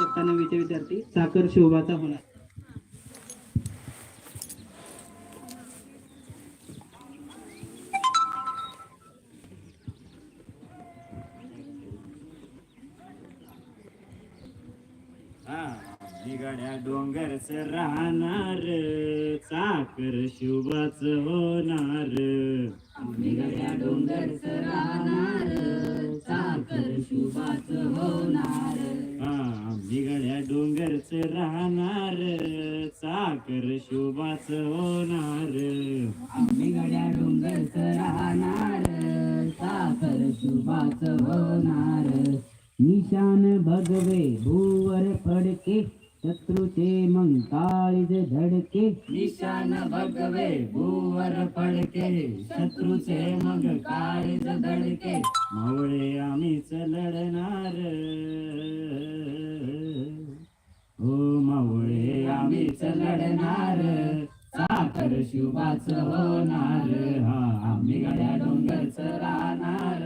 इयत्ता नववीचे विद्यार्थी साखर शोभाचा होणार. बिगाड्या डोंगरच राहणार चाकर शुभाच होणार. बिगड्या डोंगरच राहणार साखर शुभाच होणार. डोंगरच राहणार चाकर शुभाच होणार. बिगड्या डोंगरच राहणार साखर शुभाच होणार. निशान भगवे भूवर फडके शत्रूचे मग काळीज धडके. निशान भगवे भूवर पडके शत्रूचे मग काळीज धडके. मावळे आम्हीच लढणार हो आम्हीच लढणार साखर शुभाच होणार. हा आम्ही गड्या डोंगरच राहणार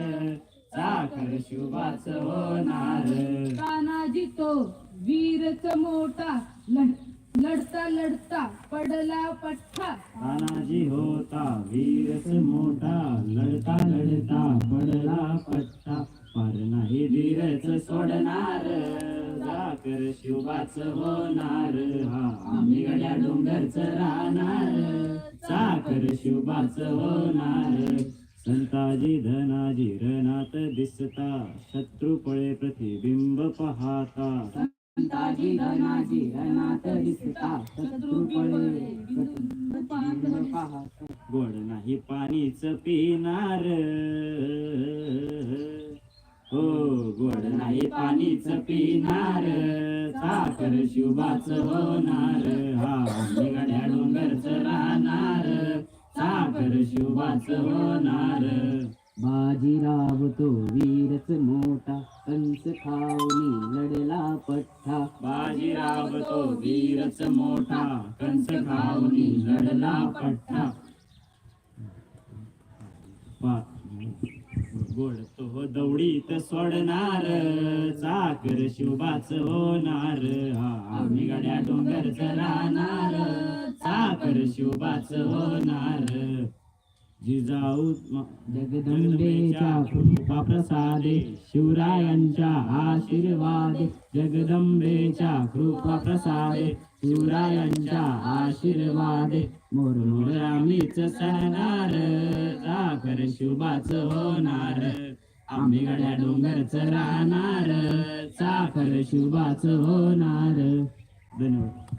साखर शुभाच होणार. तानाजी तो वीरच मोठा लढ- लढता लढता पडला पठ्ठा. तानाजी होता वीरच मोठा लढता लढता पडला पट्टा शुभाच होणार. हा आम्ही गड्या डोंगरच राहणार. साखर शुभाच होणार. संताजी धनाजी रणात दिसता. शत्रू पळे प्रतिबिंब पाहता. संताजी धनाजी रणात दिसता. गोड नाही पाणीच पिणार. हो गोड नाही पाणीच पिणार साखर शुभाच होणार. हा निगड्या डोंगरच राहणार साखर शुभाच होणार. बाजीराव तो वीरच मोठा कंस खाऊनी लढला पठ्ठा. बाजीराव तो वीरच मोठा कंस खाऊनी लढला पट्टा पा- गोड तो दौडीत सोडणार चाकर शिवबाच होणार. हा आम्ही गड्या डोंगरच राहणार चाकर शिवबाच होणार. जिजाऊ जगदंबेच्या कृपा प्रसादे शिवरायांच्या आशीर्वाद. जगदंबेच्या कृपा प्रसादे शिवरायांच्या आशीर्वादे. मोर मोर आम्हीच सणणार शुभाच होणार. आम्ही गड्या डोंगरच राहणार. साखर शुभाच होणार. धन्यवाद.